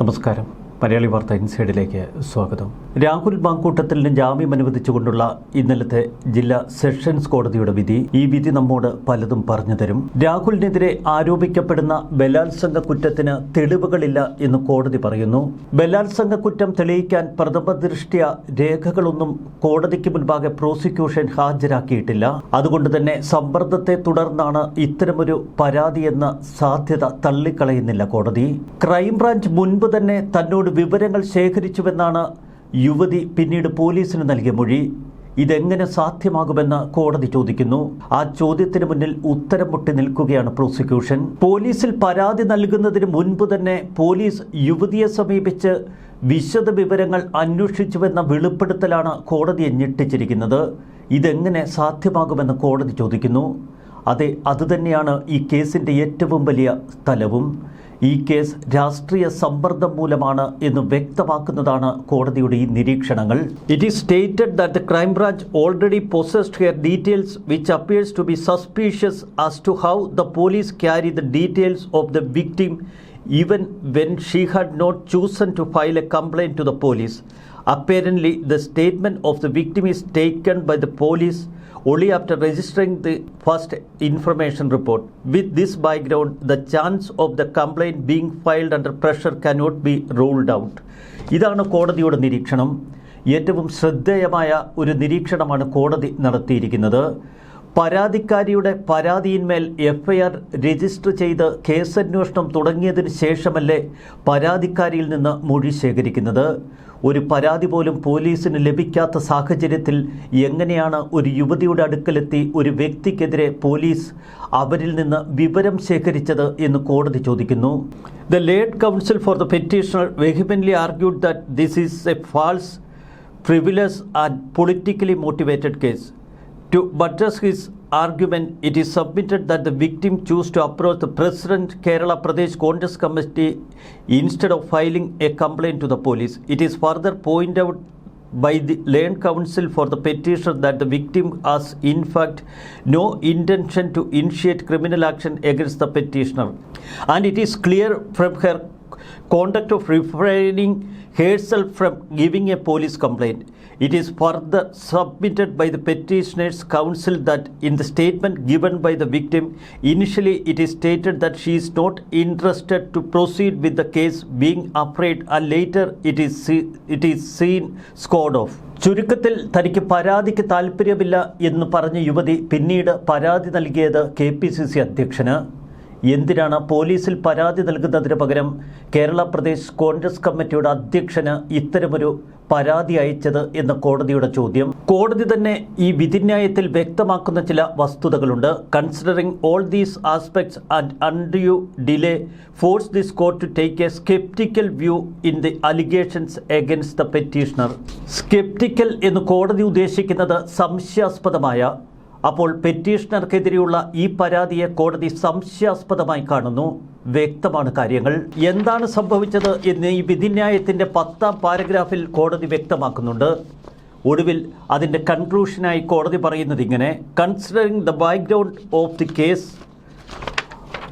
നമസ്കാരം. മലയാളി വാർത്ത ഇൻസൈഡിലേക്ക് സ്വാഗതം. രാഹുൽ മാങ്കൂട്ടത്തിന് ജാമ്യം അനുവദിച്ചുകൊണ്ടുള്ള ഇന്നലത്തെ ജില്ലാ സെഷൻസ് കോടതിയുടെ വിധി ഈ വിധി നമ്മോട് പലതും പറഞ്ഞു തരും. രാഹുലിനെതിരെ ആരോപിക്കപ്പെടുന്ന ബലാത്സംഗ കുറ്റത്തിന് തെളിവുകളില്ല എന്ന് കോടതി പറയുന്നു. ബലാത്സംഗ കുറ്റം തെളിയിക്കാൻ പ്രഥമ ദൃഷ്ടിയ രേഖകളൊന്നും കോടതിക്ക് മുൻപാകെ പ്രോസിക്യൂഷൻ ഹാജരാക്കിയിട്ടില്ല. അതുകൊണ്ട് തന്നെ സമ്മർദ്ദത്തെ തുടർന്നാണ് ഇത്തരമൊരു പരാതിയെന്ന സാധ്യത തള്ളിക്കളയുന്നില്ല കോടതി. ക്രൈംബ്രാഞ്ച് മുൻപ് തന്നെ തന്നോട് വിവരങ്ങൾ ശേഖരിച്ചുവെന്നാണ് യുവതി പിന്നീട് പോലീസിന് നൽകിയ മൊഴി. ഇതെങ്ങനെ സാധ്യമാകുമെന്ന് കോടതി ചോദിക്കുന്നു. ആ ചോദ്യത്തിന് മുന്നിൽ ഉത്തരം മുട്ടി നിൽക്കുകയാണ് പ്രോസിക്യൂഷൻ. പോലീസിൽ പരാതി നൽകുന്നതിന് മുൻപ് തന്നെ പോലീസ് യുവതിയെ സമീപിച്ച് വിശദ വിവരങ്ങൾ അന്വേഷിച്ചുവെന്ന വെളിപ്പെടുത്തലാണ് കോടതിയെ ഞെട്ടിച്ചിരിക്കുന്നത്. ഇതെങ്ങനെ സാധ്യമാകുമെന്ന് കോടതി ചോദിക്കുന്നു. അതെ അതുതന്നെയാണ് ഈ കേസിന്റെ ഏറ്റവും വലിയ സ്ഥലവും. ഈ കേസ് രാഷ്ട്രീയ സമ്മർദ്ദം മൂലമാണ് എന്ന് വ്യക്തമാക്കുന്നതാണ് കോടതിയുടെ ഈ നിരീക്ഷണങ്ങൾ. It is stated that the crime branch already possessed her details which appears to be suspicious as to how the police carry the details of the victim even when she had not chosen to file a complaint to the police Apparently, the statement of the victim is taken by the police only after registering the first information report. With this background, the chance of the complaint being filed under pressure cannot be ruled out. ഇതാണ് കോടതിയുടെ നിരീക്ഷണം ഏറ്റവും ശ്രദ്ധേയമായ ഒരു നിരീക്ഷണമാണ് കോടതി നടത്തിയിരിക്കുന്നത് പരാതിക്കാരിയുടെ പരാതിയിന്മേൽ FIR register ചെയ്ത് കേസന്വേഷണം തുടങ്ങിയതിന് ശേഷമല്ലേ പരാതിക്കാരിയിൽ നിന്ന് മൊഴി ശേഖരിക്കുന്നത് ഒരു പരാതി പോലും പോലീസിന് ലഭിക്കാത്ത സാഹചര്യത്തിൽ എങ്ങനെയാണ് ഒരു യുവതിയുടെ അടുക്കലെത്തി ഒരു വ്യക്തിക്കെതിരെ പോലീസ് അവരിൽ നിന്ന് വിവരം ശേഖരിച്ചത് എന്ന് കോടതി ചോദിക്കുന്നു. The learned counsel for the petitioner vehemently argued that this is a false frivolous and politically motivated case. To buttress his argument, it is submitted that the victim chose to approach the President Kerala Pradesh Congress Committee instead of filing a complaint to the police. It is further pointed out by the Land Council for the petitioner that the victim has in fact no intention to initiate criminal action against the petitioner. And it is clear from her conduct of refraining herself from giving a police complaint. It is further submitted by the petitioner's counsel that in the statement given by the victim, initially it is stated that she is not interested to proceed with the case, being afraid, and later it is, see- it is seen scored off. ചുരുക്കത്തിൽ തനിക്ക് പരാതിക്ക് താല്പര്യമില്ല എന്ന് പറഞ്ഞ യുവതി പിന്നീട് പരാതി നൽകിയത് കെ പി സി സി അധ്യക്ഷന് എന്തിനാണ് പോലീസിൽ പരാതി നൽകുന്നതിന് പകരം കേരള പ്രദേശ് കോൺഗ്രസ് കമ്മിറ്റിയുടെ അധ്യക്ഷന് ഇത്തരമൊരു പരാതി അയച്ചത് എന്ന കോടതിയുടെ ചോദ്യം. കോടതി തന്നെ ഈ വിധിന്യായത്തിൽ വ്യക്തമാക്കുന്ന ചില വസ്തുതകളുണ്ട്. Considering all these aspects and undue delay force this court to take a sceptical view in the allegations against the petitioner sceptical എന്ന് കോടതി ഉദ്ദേശിക്കുന്നത് സംശയാസ്പദമായ അപ്പോൾ പെറ്റീഷണർക്കെതിരെയുള്ള ഈ പരാതിയെ കോടതി സംശയാസ്പദമായി കാണുന്നു. വ്യക്തമാണ് കാര്യങ്ങൾ. എന്താണ് സംഭവിച്ചത് എന്ന് ഈ വിധിന്യായത്തിന്റെ പത്താം പാരഗ്രാഫിൽ കോടതി വ്യക്തമാക്കുന്നുണ്ട്. ഒടുവിൽ അതിന്റെ കൺക്ലൂഷനായി കോടതി പറയുന്നത് ഇങ്ങനെ. Considering the background of the case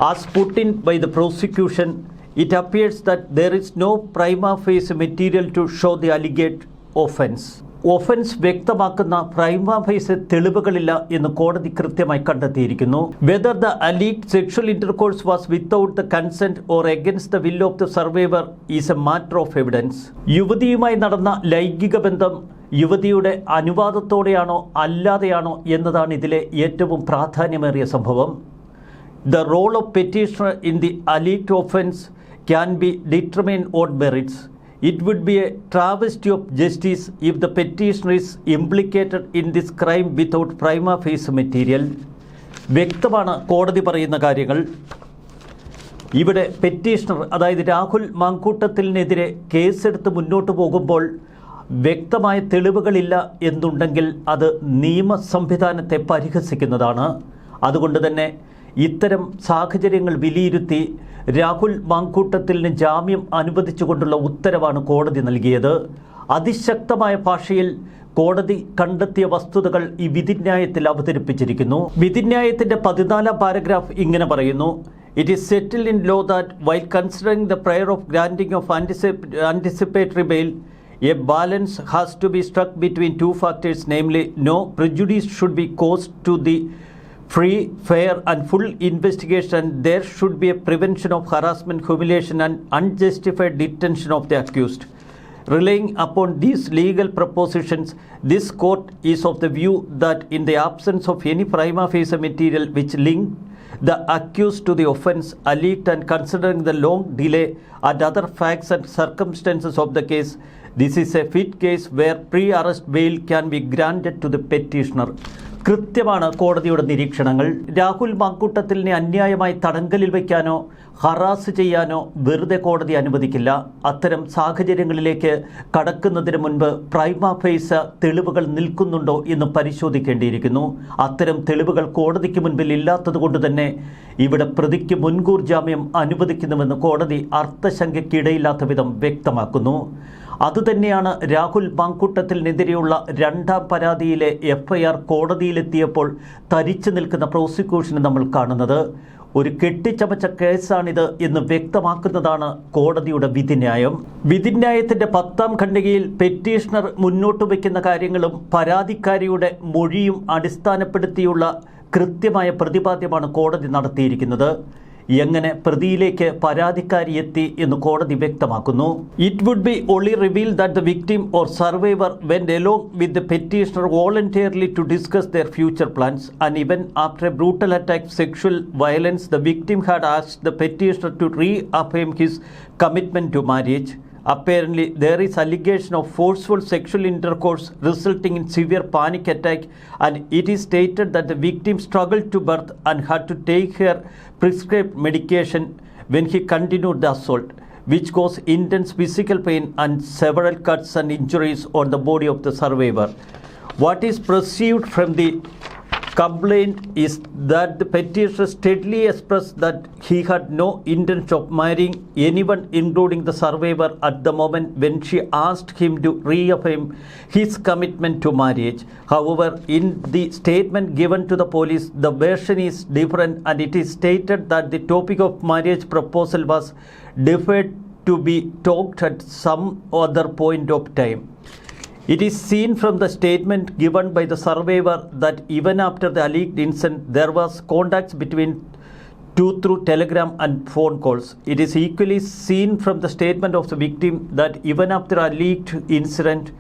as put in by the prosecution it appears that there is no prima facie material to show the alleged offence. Offence വ്യക്തമാക്കുന്ന പ്രൈമാഫൈസ് ഫേസ് തെളിവുകളില്ല എന്ന് കോടതി കൃത്യമായി കണ്ടെത്തിയിരിക്കുന്നു. Whether the അലീഗ് sexual intercourse was without the consent or against the will of the survivor is a matter of evidence യുവതിയുമായി നടന്ന ലൈംഗിക ബന്ധം യുവതിയുടെ അനുവാദത്തോടെയാണോ അല്ലാതെയാണോ എന്നതാണ് ഇതിലെ ഏറ്റവും പ്രാധാന്യമേറിയ സംഭവം. The role of petitioner in the alleged offence can be determine on merits. It would be a travesty of justice if the petitioner is implicated in this crime without prima facie material വ്യക്തമാണ് കോടതി പറയുന്ന കാര്യങ്ങൾ. ഇവിടെ petitioner അതായത് രാഹുൽ മാങ്കൂട്ടത്തിനെതിരെ കേസെടുത്ത് മുന്നോട്ട് പോകുമ്പോൾ വ്യക്തമായ തെളിവുകളില്ല എന്നുണ്ടെങ്കിൽ അത് നിയമ സംവിധാനത്തെ പരിഹസിക്കുന്നതാണ്. അതുകൊണ്ട് തന്നെ ഇത്തരം സാഹചര്യങ്ങൾ വിലയിരുത്തി രാഹുൽ മാങ്കൂട്ടത്തിന് ജാമ്യം അനുവദിച്ചുകൊണ്ടുള്ള ഉത്തരവാണ് കോടതി നൽകിയത് അതിശക്തമായ ഭാഷയിൽ കോടതി കണ്ടെത്തിയ വസ്തുതകൾ ഈ വിധിന്യായത്തിൽ അവതരിപ്പിച്ചിരിക്കുന്നു വിധിന്യായത്തിന്റെ പതിനാലാം പാരഗ്രാഫ് ഇങ്ങനെ പറയുന്നു is settled in law that while considering the prayer of granting of anticip- anticipatory bail, a balance has to be struck between two factors, namely, no prejudice should be caused to the free, fair, and full investigation, there should be a prevention of harassment, humiliation, and unjustified detention of the accused. Relying upon these legal propositions, this court is of the view that in the absence of any prima facie material which link the accused to the offence alleged and considering the long delay and other facts and circumstances of the case, this is a fit case where pre-arrest bail can be granted to the petitioner. കൃത്യമാണ് കോടതിയുടെ നിരീക്ഷണങ്ങൾ. രാഹുൽ മങ്കുട്ടത്തിലിനെ അന്യായമായി തടങ്കലിൽ വയ്ക്കാനോ harass ചെയ്യാനോ വെറുതെ കോടതി അനുവദിക്കില്ല. അത്തരം സാഹചര്യങ്ങളിലേക്ക് കടക്കുന്നതിന് മുൻപ് പ്രൈമ ഫേസ തെളിവുകൾ നിൽക്കുന്നുണ്ടോ എന്ന് പരിശോധിക്കേണ്ടിയിരിക്കുന്നു. അത്തരം തെളിവുകൾ കോടതിക്ക് മുൻപിൽ ഇല്ലാത്തതുകൊണ്ട് തന്നെ ഇവിടെ പ്രതിക്ക് മുൻകൂർ ജാമ്യം അനുവദിക്കുന്നുവെന്ന് കോടതി അർത്ഥശങ്കയ്ക്കിടയില്ലാത്ത വിധം വ്യക്തമാക്കുന്നു. അതുതന്നെയാണ് രാഹുൽ മാങ്കൂട്ടത്തിനെതിരെയുള്ള രണ്ടാം പരാതിയിലെ എഫ്ഐആർ കോടതിയിലെത്തിയപ്പോൾ തരിച്ചു നിൽക്കുന്ന പ്രോസിക്യൂഷന് നമ്മൾ കാണുന്നത്. ഒരു കെട്ടിച്ചമച്ച കേസാണിത് എന്ന് വ്യക്തമാക്കുന്നതാണ് കോടതിയുടെ വിധിന്യായം. വിധിന്യായത്തിന്റെ പത്താം ഖണ്ഡികയിൽ പെറ്റീഷണർ മുന്നോട്ട് വയ്ക്കുന്ന കാര്യങ്ങളും പരാതിക്കാരിയുടെ മൊഴിയും അടിസ്ഥാനപ്പെടുത്തിയുള്ള കൃത്യമായ പ്രതിപാദ്യമാണ് കോടതി നടത്തിയിരിക്കുന്നത്. എങ്ങനെ പ്രതിയിലേക്ക് പരാതിക്കാരി എത്തി എന്ന് കോടതി വ്യക്തമാക്കുന്നു. It would be only reveal that the victim or survivor when along with the petitioner voluntarily to discuss their future plans and even after a brutal attack sexual violence the victim had asked the petitioner to reaffirm his commitment to marriage Apparently, there is allegation of forceful sexual intercourse resulting in severe panic attack, and it is stated that the victim struggled to birth and had to take her prescribed medication when he continued the assault, which caused intense physical pain and several cuts and injuries on the body of the survivor. What is perceived from the complaint is that the petitioner steadily expressed that he had no intention of marrying anyone, including the survivor, at the moment when she asked him to reaffirm his commitment to marriage. However, in the statement given to the police, the version is different and it is stated that the topic of marriage proposal was deferred to be talked at some other point of time. It is seen from the statement given by the survivor that even after the alleged incident, there was contacts between two through telegram and phone calls. It is equally seen from the statement of the victim that even after alleged incident,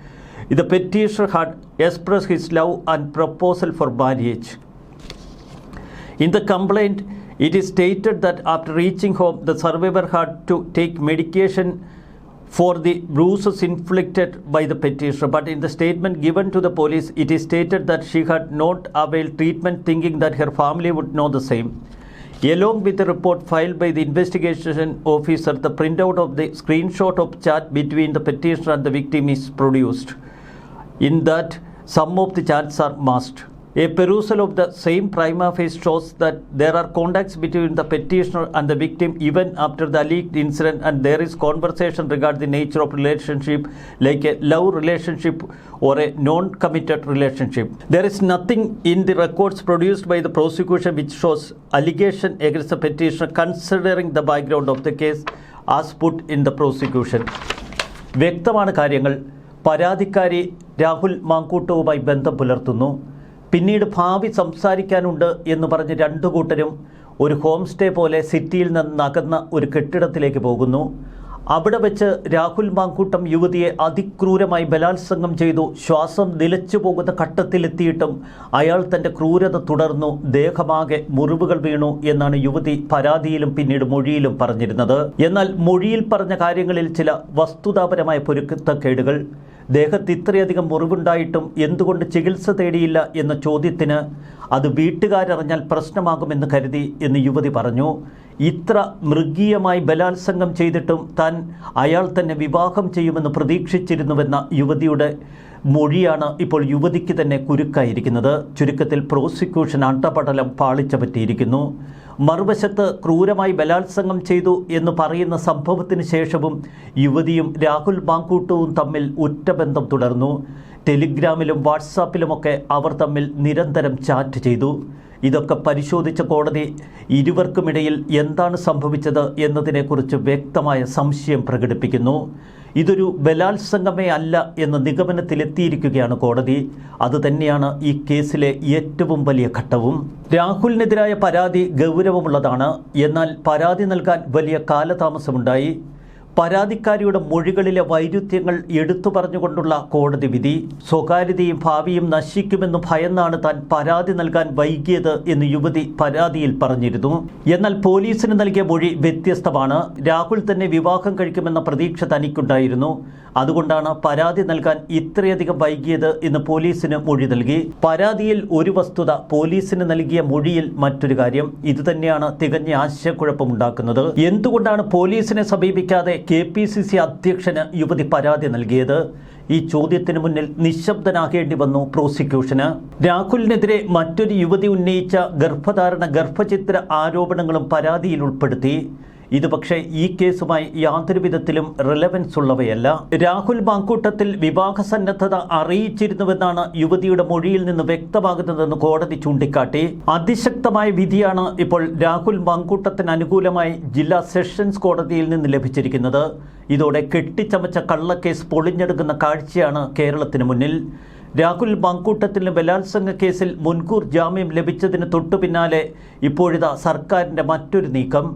the petitioner had expressed his love and proposal for marriage. In the complaint, it is stated that after reaching home, the survivor had to take medication for the bruises inflicted by the petitioner. But in the statement given to the police, it is stated that she had not availed treatment, thinking that her family would know the same. Along with the report filed by the investigation officer, the printout of the screenshot of chat between the petitioner and the victim is produced. In that, some of the chats are masked. A perusal of the same prima facie shows that there are contacts between the petitioner and the victim even after the alleged incident, and there is conversation regarding the nature of relationship, like a love relationship or a non-committed relationship. There is nothing in the records produced by the prosecution which shows allegation against the petitioner, considering the background of the case as put in the prosecution. വ്യക്തമാണ് കാര്യങ്ങൾ പരാതിക്കാരി രാഹുൽ മാങ്കൂട്ടവുമായി ബന്ധം പുലർത്തുന്നു പിന്നീട് ഭാവി സംസാരിക്കാനുണ്ട് എന്ന് പറഞ്ഞ് രണ്ടു കൂട്ടരും ഒരു ഹോം സ്റ്റേ പോലെ സിറ്റിയിൽ നിന്ന് അകന്ന ഒരു കെട്ടിടത്തിലേക്ക് പോകുന്നു. അവിടെ വെച്ച് രാഹുൽ മാങ്കൂട്ടം യുവതിയെ അതിക്രൂരമായി ബലാത്സംഗം ചെയ്തു. ശ്വാസം നിലച്ചു പോകുന്ന ഘട്ടത്തിലെത്തിയിട്ടും അയാൾ തന്റെ ക്രൂരത തുടർന്നു. ദേഹമാകെ മുറിവുകൾ വീണു എന്നാണ് യുവതി പരാതിയിലും പിന്നീട് മൊഴിയിലും പറഞ്ഞിരുന്നത്. എന്നാൽ മൊഴിയിൽ പറഞ്ഞ കാര്യങ്ങളിൽ ചില വസ്തുതാപരമായ പൊരുത്തക്കേടുകൾ ദേഹത്ത് ഇത്രയധികം മുറിവുണ്ടായിട്ടും എന്തുകൊണ്ട് ചികിത്സ തേടിയില്ല എന്ന ചോദ്യത്തിന് അത് വീട്ടുകാരറിഞ്ഞാൽ പ്രശ്നമാകുമെന്ന് കരുതി എന്ന് യുവതി പറഞ്ഞു. ഇത്ര മൃഗീയമായി ബലാത്സംഗം ചെയ്തിട്ടും താൻ അയാൾ തന്നെ വിവാഹം ചെയ്യുമെന്ന് പ്രതീക്ഷിച്ചിരുന്നുവെന്ന യുവതിയുടെ മൊഴിയാണ് ഇപ്പോൾ യുവതിക്ക് തന്നെ കുരുക്കായിരിക്കുന്നത്. ചുരുക്കത്തിൽ പ്രോസിക്യൂഷൻ അട്ടപടലം പാളിച്ച പറ്റിയിരിക്കുന്നു മറുവശത്ത് ക്രൂരമായി ബലാത്സംഗം ചെയ്തു എന്ന് പറയുന്ന സംഭവത്തിന് ശേഷവും യുവതിയും രാഹുൽ മാങ്കൂട്ടവും തമ്മിൽ ഉറ്റബന്ധം തുടർന്നു. ടെലിഗ്രാമിലും വാട്സാപ്പിലുമൊക്കെ അവർ തമ്മിൽ നിരന്തരം ചാറ്റ് ചെയ്തു. ഇതൊക്കെ പരിശോധിച്ച കോടതി ഇരുവർക്കുമിടയിൽ എന്താണ് സംഭവിച്ചത് എന്നതിനെക്കുറിച്ച് വ്യക്തമായ സംശയം പ്രകടിപ്പിക്കുന്നു. ഇതൊരു ബലാത്സംഗമേ അല്ല എന്ന നിഗമനത്തിലെത്തിയിരിക്കുകയാണ് കോടതി. അതുതന്നെയാണ് ഈ കേസിലെ ഏറ്റവും വലിയ ഘട്ടവും. രാഹുലിനെതിരായ പരാതി ഗൗരവമുള്ളതാണ്. എന്നാൽ പരാതി നൽകാൻ വലിയ കാലതാമസമുണ്ടായി. പരാതിക്കാരിയുടെ മൊഴികളിലെ വൈരുദ്ധ്യങ്ങൾ എടുത്തു പറഞ്ഞുകൊണ്ടുള്ള കോടതി വിധി. സ്വകാര്യതയും ഭാവിയും നശിക്കുമെന്ന് ഭയന്നാണ് താൻ പരാതി നൽകാൻ വൈകിയത് എന്ന് യുവതി പരാതിയിൽ പറഞ്ഞിരുന്നു. എന്നാൽ പോലീസിന് നൽകിയ മൊഴി വ്യത്യസ്തമാണ്. രാഹുൽ തന്നെ വിവാഹം കഴിക്കുമെന്ന പ്രതീക്ഷ തനിക്കുണ്ടായിരുന്നു. അതുകൊണ്ടാണ് പരാതി നൽകാൻ ഇത്രയധികം വൈകിയത് എന്ന് പോലീസിന് മൊഴി നൽകി. പരാതിയിൽ ഒരു വസ്തുത പോലീസിന് നൽകിയ മൊഴിയിൽ മറ്റൊരു കാര്യം. ഇതുതന്നെയാണ് തികഞ്ഞ ആശയക്കുഴപ്പമുണ്ടാക്കുന്നത്. എന്തുകൊണ്ടാണ് പോലീസിനെ സമീപിക്കാതെ കെ അധ്യക്ഷന് യുവതി പരാതി നൽകിയത്? ഈ ചോദ്യത്തിന് മുന്നിൽ നിശബ്ദനാകേണ്ടി വന്നു പ്രോസിക്യൂഷന്. രാഹുലിനെതിരെ മറ്റൊരു യുവതി ഉന്നയിച്ച ഗർഭധാരണ ഗർഭചിത്ര ആരോപണങ്ങളും പരാതിയിൽ ഉൾപ്പെടുത്തി. ഇത് പക്ഷേ ഈ കേസുമായി യാതൊരു വിധത്തിലും റിലവൻസ് ഉള്ളവയല്ല. രാഹുൽ മാങ്കൂട്ടത്തിൽ വിവാഹസന്നദ്ധത അറിയിച്ചിരുന്നുവെന്നാണ് യുവതിയുടെ മൊഴിയിൽ നിന്ന് വ്യക്തമാകുന്നതെന്ന് കോടതി ചൂണ്ടിക്കാട്ടി. അതിശക്തമായ വിധിയാണ് ഇപ്പോൾ രാഹുൽ മാങ്കൂട്ടത്തിന് അനുകൂലമായി ജില്ലാ സെഷൻസ് കോടതിയിൽ നിന്ന് ലഭിച്ചിരിക്കുന്നത്. ഇതോടെ കെട്ടിച്ചമച്ച കള്ളക്കേസ് പൊളിഞ്ഞെടുക്കുന്ന കാഴ്ചയാണ് കേരളത്തിന് മുന്നിൽ. രാഹുൽ മാങ്കൂട്ടത്തിന് ബലാത്സംഗ കേസിൽ മുൻകൂർ ജാമ്യം ലഭിച്ചതിന് തൊട്ടു പിന്നാലെ ഇപ്പോഴിതാ സർക്കാരിന്റെ മറ്റൊരു നീക്കം.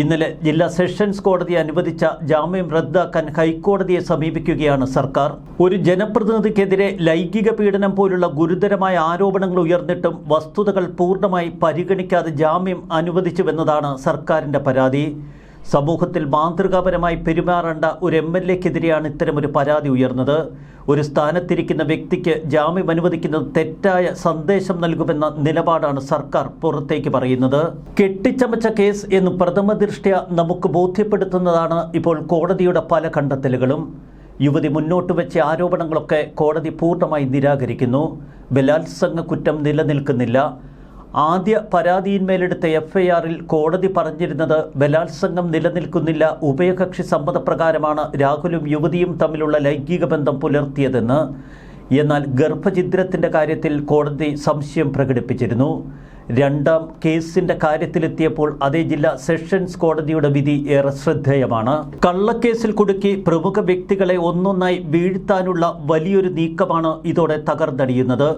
ഇന്നലെ ജില്ലാ സെഷൻസ് കോടതി അനുവദിച്ച ജാമ്യം റദ്ദാക്കാൻ ഹൈക്കോടതിയെ സമീപിക്കുകയാണ് സർക്കാർ. ഒരു ജനപ്രതിനിധിക്കെതിരെ ലൈംഗിക പീഡനം പോലുള്ള ഗുരുതരമായ ആരോപണങ്ങൾ ഉയർന്നിട്ടും വസ്തുതകൾ പൂർണമായി പരിഗണിക്കാതെ ജാമ്യം അനുവദിച്ചുവെന്നതാണ് സർക്കാരിന്റെ പരാതി. സമൂഹത്തിൽ മാതൃകാപരമായി പെരുമാറേണ്ട ഒരു എം എൽ എക്കെതിരെയാണ് ഇത്തരമൊരു പരാതി ഉയർന്നത്. ഒരു സ്ഥാനത്തിരിക്കുന്ന വ്യക്തിക്ക് ജാമ്യം അനുവദിക്കുന്നത് തെറ്റായ സന്ദേശം നൽകുമെന്ന നിലപാടാണ് സർക്കാർ പുറത്തേക്ക് പറയുന്നത്. കെട്ടിച്ചമച്ച കേസ് എന്ന് പ്രഥമ ദൃഷ്ട്യ നമുക്ക് ബോധ്യപ്പെടുത്തുന്നതാണ് ഇപ്പോൾ കോടതിയുടെ പല കണ്ടെത്തലുകളും. യുവതി മുന്നോട്ട് വെച്ച ആരോപണങ്ങളൊക്കെ കോടതി പൂർണമായി നിരാകരിക്കുന്നു. ബലാത്സംഗ കുറ്റം നിലനിൽക്കുന്നില്ല. ആദ്യ പരാതിയിന്മേലെടുത്ത എഫ് ഐ ആറിൽ കോടതി പറഞ്ഞിരുന്നത് ബലാത്സംഗം നിലനിൽക്കുന്നില്ല ഉഭയകക്ഷി സമ്മതപ്രകാരമാണ് രാഹുലും യുവതിയും തമ്മിലുള്ള ലൈംഗിക ബന്ധം പുലർത്തിയതെന്ന്. എന്നാൽ ഗർഭഛിദ്രത്തിന്റെ കാര്യത്തിൽ കോടതി സംശയം പ്രകടിപ്പിച്ചിരുന്നു. രണ്ടാം കേസിന്റെ കാര്യത്തിലെത്തിയപ്പോൾ അതേ ജില്ലാ സെഷൻസ് കോടതിയുടെ വിധി ഏറെ ശ്രദ്ധേയമാണ്. കള്ളക്കേസിൽ കുടുക്കി പ്രമുഖ വ്യക്തികളെ ഒന്നൊന്നായി വീഴ്ത്താനുള്ള വലിയൊരു നീക്കമാണ് ഇതോടെ തകർന്നടിയുന്നത്.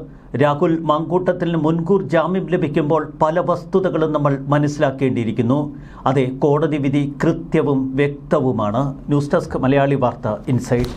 രാഹുൽ മങ്കൂട്ടത്തിന് മുൻകൂർ ജാമ്യം ലഭിക്കുമ്പോൾ പല വസ്തുതകളും നമ്മൾ മനസ്സിലാക്കേണ്ടിയിരിക്കുന്നു. അതെ കോടതി വിധി കൃത്യവും വ്യക്തവുമാണ്. ന്യൂസ് ഡെസ്ക് മലയാളി വാർത്ത ഇൻസൈറ്റ്.